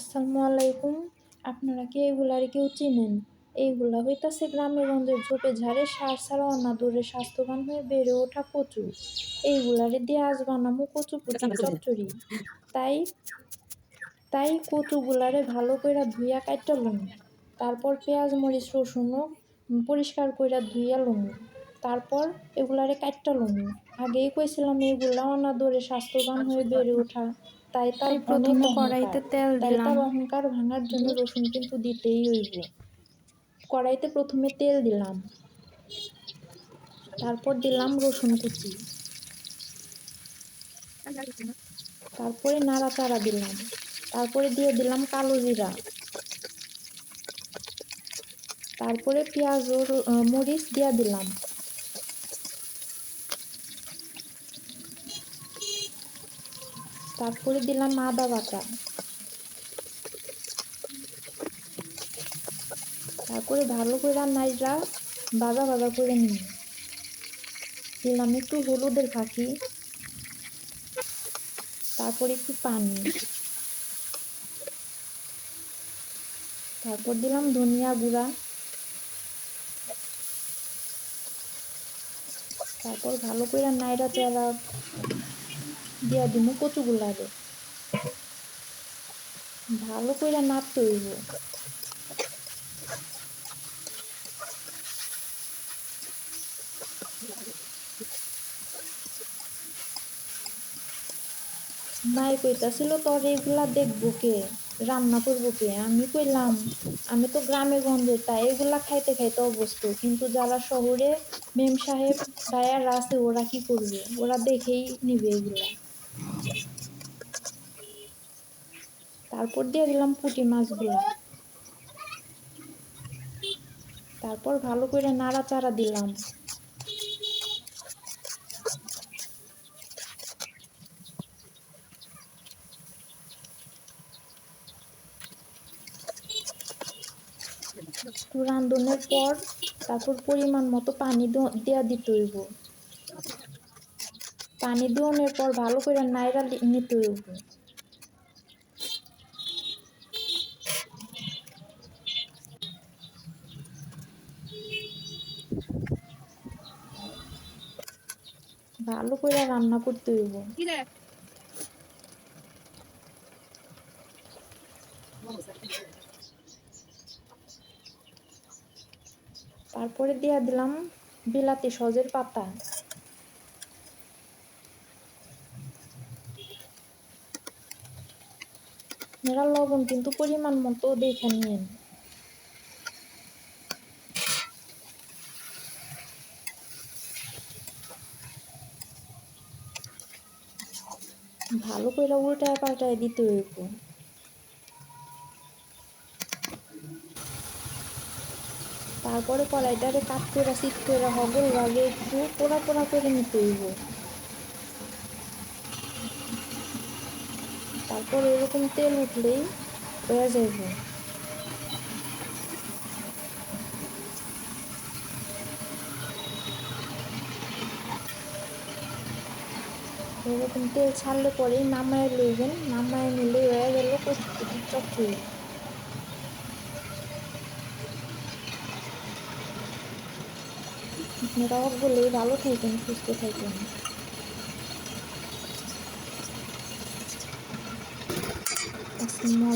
আসসালামু আলাইকুম। আপনারা কি? এগুলারে কেউ চিনেন? এইগুলা হইতাছে গ্রামে গঞ্জের ঝোপে ঝাড়ে সার ছাড়া অনাদরে স্বাস্থ্যবান হয়ে বেড়ে ওঠা কচু। এইগুলারে দিয়ে আজ বানামো কচু পুচি চচ্চড়ি। তাই তাই কচুগুলারে ভালো কইরা ধুইয়া কাইটটা লম তারপর পেঁয়াজ মরিচ রসুনও পরিষ্কার কইরা ধুইয়া লম তারপর এগুলারে কাইটটা লম আগেই কইছিলাম এগুলা অনাদরে স্বাস্থ্যবান হয়ে বেড়ে ওঠা। তাই তার প্রথমে কড়াইতে। তেল তাই দিলাম। তার অহংকার ভাঙার জন্য রসুন কিন্তু দিতেই হইব। কড়াইতে প্রথমে তেল দিলাম। তারপর দিলাম রসুন কুচি। তারপরে নাড়াচাড়া দিলাম। তারপরে দিয়ে দিলাম কালো জিরা। তারপরে পেঁয়াজ ও মরিচ দিয়া দিলাম। তারপরে দিলাম আদা বাটা তারপরে ভালো করে নাইরা বাজা বাজা করে নিই দিলাম একটু হলুদের ফাঁকি। তারপর একটু পানি। তারপর দিলাম ধনিয়া গুঁড়া। তারপর ভালো করে নাইরা চেরা দিয়া দিব কচুগুলারে ভালো করে নাড়তে হইব। মাই কইতাছিল, তোর এগুলা দেখব কে? রান্না করব কে? আমি কইলাম, আমি তো গ্রামে গঞ্জে, তাই এগুলা খাইতে খাইতে অবস্থ কিন্তু যারা শহরে মেম সাহেব, ভাইয়ারা আছে, ওরা কি করবে? ওরা দেখেই নিবে এগুলা। তারপর দিয়ে দিলাম পুঁটি মাছগুলা। তারপর ভালো করে নাড়াচাড়া দিলাম। রান্ধনের পর তারপর পরিমাণ মতো পানি দ- দেয়া দিতে হইব। পানি দেওয়ানোর পর ভালো করে নাইরা নিতে হইব। ভালো করে রান্না করতে হইব তারপরে দিয়া দিলাম বিলাতি সজের পাতা। মেরা লবণ কিন্তু পরিমাণ মতো দেখে নিন ভালো করে উল্টায় পাল্টায় দিতে হইবো। তারপরে কড়াইটারে কাট করে সিট করে হগল ভাগে একটু পোড়া পোড়া করে নিতে হইব। তারপর এরকম তেল উঠলেই হয়ে যাইব। এরকম তেল ছাড়লে পরেই নামায় লইবেন, নামায় নিলে হয়ে গেল কচুরি চচ্চড়ি আপনারা বলেই ভালো থাকেন সুস্থ থাকেন আসসালামু